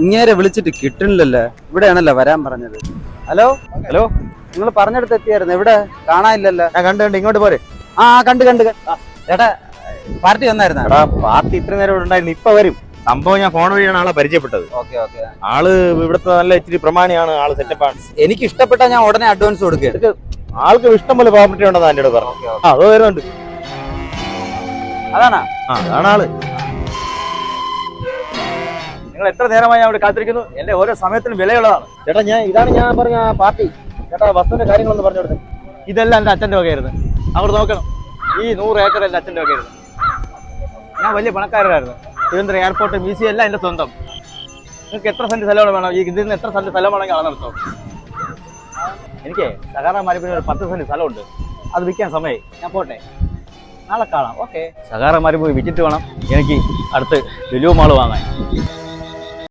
ഇങ്ങേരെ വിളിച്ചിട്ട് കിട്ടണില്ലല്ലേ. ഇവിടെയാണല്ലോ വരാൻ പറഞ്ഞത്. ഹലോ? ഹലോ? നിങ്ങൾ പറഞ്ഞെടുത്ത് എത്തിയായിരുന്നു. ഇവിടെ കാണാനില്ലല്ലോ. ഞാൻ കണ്ടു കണ്ട് ഇങ്ങോട്ട് പോരെ. ആ കണ്ട് കണ്ട്. ചേട്ടാ പാർട്ടി വന്നായിരുന്നു? പാർട്ടി ഇത്ര നേരം ഇവിടെ ഉണ്ടായിരുന്നു. ഇപ്പൊ വരും. സംഭവം ഞാൻ ഫോൺ വഴിയാണ് ആളെ പരിചയപ്പെട്ടത്. Okay okay. ആൾ ഇവിടുത്തെ നല്ല ഇച്ചിരി പ്രമാണിയാണ്. ആൾ സെറ്റപ്പാണ് എനിക്ക് ഇഷ്ടപ്പെട്ട ഞാൻ ഉടനെ അഡ്വാൻസ് കൊടുക്കുക ആൾക്ക് ഇഷ്ടം പോലെ പ്രോപ്പർട്ടി ഉണ്ടെന്ന് എന്റെ പറഞ്ഞു അതോ വരുന്നുണ്ട്. അതാണാ? ആ അതാണ് ആൾ. നിങ്ങൾ എത്ര നേരമായി ഞാൻ അവിടെ കാത്തിരിക്കുന്നു? എന്റെ ഓരോ സമയത്തിനും വിലയുള്ളതാണ്. ചേട്ടാ ഞാൻ ഇതാണ് ഞാൻ പറഞ്ഞ പാർട്ടി. ചേട്ടാ വസ്തുവിന്റെ കാര്യങ്ങളൊന്ന് പറഞ്ഞു കൊടുത്തേ ഇതെല്ലാം എന്റെ അച്ഛന്റെ വകയായിരുന്നു. അവിടെ നോക്കണം. ഈ നൂറ് ഏക്കർ എന്റെ അച്ഛന്റെ വകയായിരുന്നു. ഞാൻ വലിയ പണക്കാരനായിരുന്നു. തിരുവനന്തപുരം എയർപോർട്ട് മ്യൂസിയം എല്ലാം എന്റെ സ്വന്തം. നിങ്ങൾക്ക് എത്ര സെന്റ് സ്ഥലമാണ് വേണം? ഈ ഇതിൽ നിന്ന് എത്ര സെന്റ് സ്ഥലം വേണമെങ്കിൽ അളന്നെടുത്തോ എനിക്ക് സഹകരണ മരുപ്പിന് ഒരു പത്ത് സെന്റ് സ്ഥലമുണ്ട്. അത് വിൽക്കാൻ സമയമായി ഞാൻ പോട്ടെ. നാളെ കാണാം. ഓക്കെ. സഹകരണ പോയി വിറ്റിട്ട് വേണം എനിക്ക് അടുത്ത് ലുലു മാൾ വാങ്ങാൻ.